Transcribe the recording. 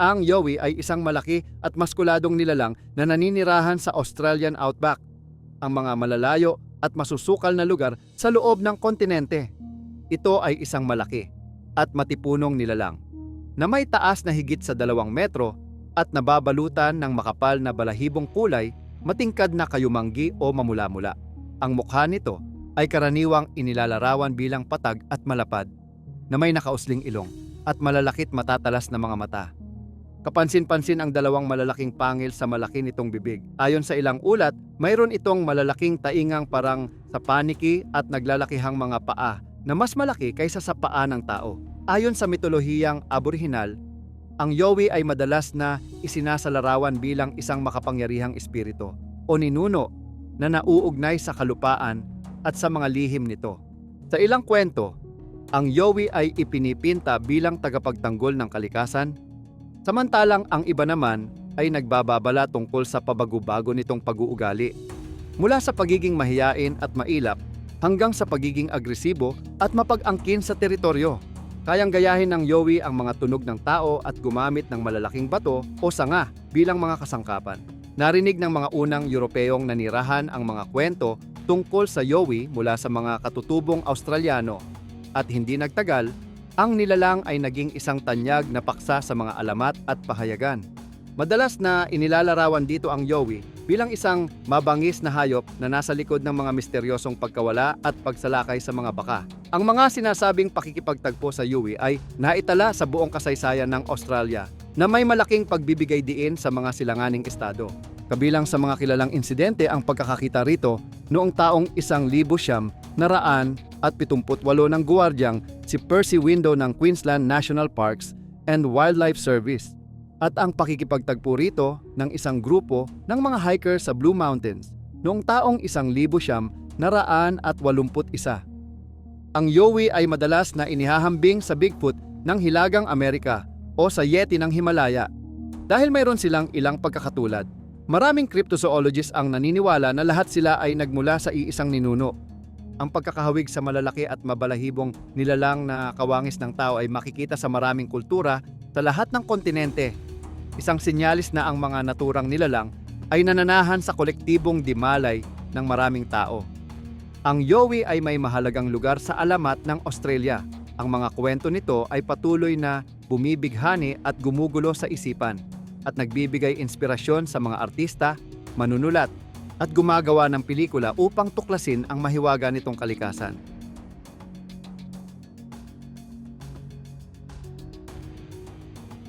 ang Yowie ay isang malaki at maskuladong nilalang na naninirahan sa Australian outback, ang mga malalayo at masusukal na lugar sa loob ng kontinente. Ito ay isang malaki at matipunong nilalang na may taas na higit sa dalawang metro at nababalutan ng makapal na balahibong kulay, matingkad na kayumanggi o mamula-mula. Ang mukha nito ay karaniwang inilalarawan bilang patag at malapad na may nakausling ilong at malalakit matatalas na mga mata. Kapansin-pansin ang dalawang malalaking pangil sa malaki nitong bibig. Ayon sa ilang ulat, mayroon itong malalaking taingang parang sa paniki at naglalakihang mga paa na mas malaki kaysa sa paa ng tao. Ayon sa mitolohiyang aborihinal, ang Yowie ay madalas na isinasalarawan bilang isang makapangyarihang espiritu o ninuno na nauugnay sa kalupaan at sa mga lihim nito. Sa ilang kwento, ang Yowie ay ipinipinta bilang tagapagtanggol ng kalikasan, samantalang ang iba naman ay nagbababala tungkol sa pabago-bago nitong pag-uugali. Mula sa pagiging mahiyain at mailap hanggang sa pagiging agresibo at mapag-angkin sa teritoryo. Kayang gayahin ng Yowie ang mga tunog ng tao at gumamit ng malalaking bato o sanga bilang mga kasangkapan. Narinig ng mga unang Europeyong nanirahan ang mga kwento tungkol sa Yowie mula sa mga katutubong Australiano at hindi nagtagal, ang nilalang ay naging isang tanyag na paksa sa mga alamat at pahayagan. Madalas na inilalarawan dito ang Yowie bilang isang mabangis na hayop na nasa likod ng mga misteryosong pagkawala at pagsalakay sa mga baka. Ang mga sinasabing pakikipagtagpo sa Yowie ay naitala sa buong kasaysayan ng Australia na may malaking pagbibigay diin sa mga silanganing estado. Kabilang sa mga kilalang insidente ang pagkakakita rito noong taong isang libo siyam naraan at 78 ng guwardyang si Percy Window ng Queensland National Parks and Wildlife Service at ang pakikipagtagpo rito ng isang grupo ng mga hiker sa Blue Mountains noong taong isang libo siyam naraan at 81. Ang Yowie ay madalas na inihahambing sa Bigfoot ng Hilagang Amerika o sa Yeti ng Himalaya dahil mayroon silang ilang pagkakatulad. Maraming cryptozoologists ang naniniwala na lahat sila ay nagmula sa iisang ninuno. Ang pagkakahawig sa malalaki at mabalahibong nilalang na kawangis ng tao ay makikita sa maraming kultura sa lahat ng kontinente. Isang sinyalis na ang mga naturang nilalang ay nananahan sa kolektibong dimalay ng maraming tao. Ang Yowie ay may mahalagang lugar sa alamat ng Australia. Ang mga kwento nito ay patuloy na bumibighani at gumugulo sa isipan at nagbibigay inspirasyon sa mga artista, manunulat at gumagawa ng pelikula upang tuklasin ang mahiwaga nitong kalikasan.